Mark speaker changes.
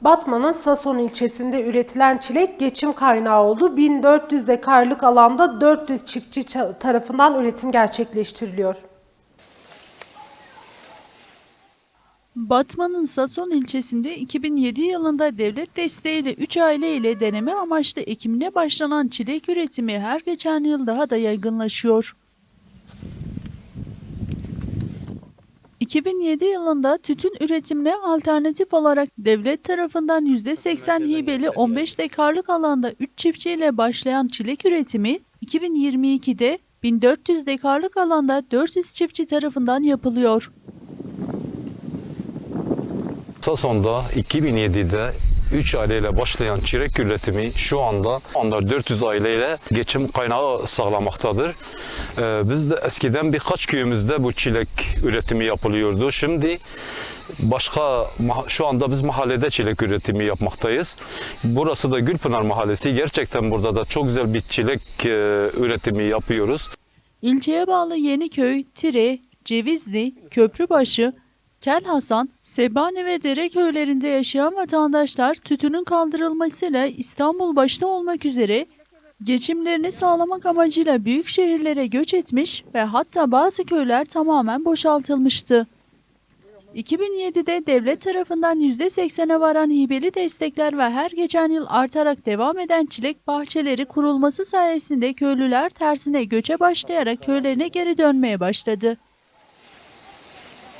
Speaker 1: Batman'ın Sason ilçesinde üretilen çilek geçim kaynağı oldu. 1400 dekarlık alanda 400 çiftçi tarafından üretim gerçekleştiriliyor.
Speaker 2: Batman'ın Sason ilçesinde 2007 yılında devlet desteğiyle 3 aile ile deneme amaçlı ekimine başlanan çilek üretimi her geçen yıl daha da yaygınlaşıyor. 2007 yılında tütün üretimine alternatif olarak devlet tarafından %80 hibeli 15 dekarlık alanda 3 çiftçiyle başlayan çilek üretimi 2022'de 1400 dekarlık alanda 400 çiftçi tarafından yapılıyor.
Speaker 3: Sason'da 2007'de 3 aileyle başlayan çilek üretimi şu anda şu anda 400 aileyle geçim kaynağı sağlamaktadır. Ee, biz de eskiden birkaç köyümüzde bu çilek üretimi yapılıyordu. Şimdi başka şu anda biz mahallede çilek üretimi yapmaktayız. Burası da Gülpınar Mahallesi. Gerçekten burada da çok güzel bir çilek e, üretimi yapıyoruz.
Speaker 2: İlçeye bağlı Yeniköy, Tire, Cevizli, Köprübaşı, Kel Hasan, Sebane ve Dere köylerinde yaşayan vatandaşlar tütünün kaldırılmasıyla İstanbul başta olmak üzere geçimlerini sağlamak amacıyla büyük şehirlere göç etmiş ve hatta bazı köyler tamamen boşaltılmıştı. 2007'de devlet tarafından %80'e varan hibeli destekler ve her geçen yıl artarak devam eden çilek bahçeleri kurulması sayesinde köylüler tersine göçe başlayarak köylerine geri dönmeye başladı.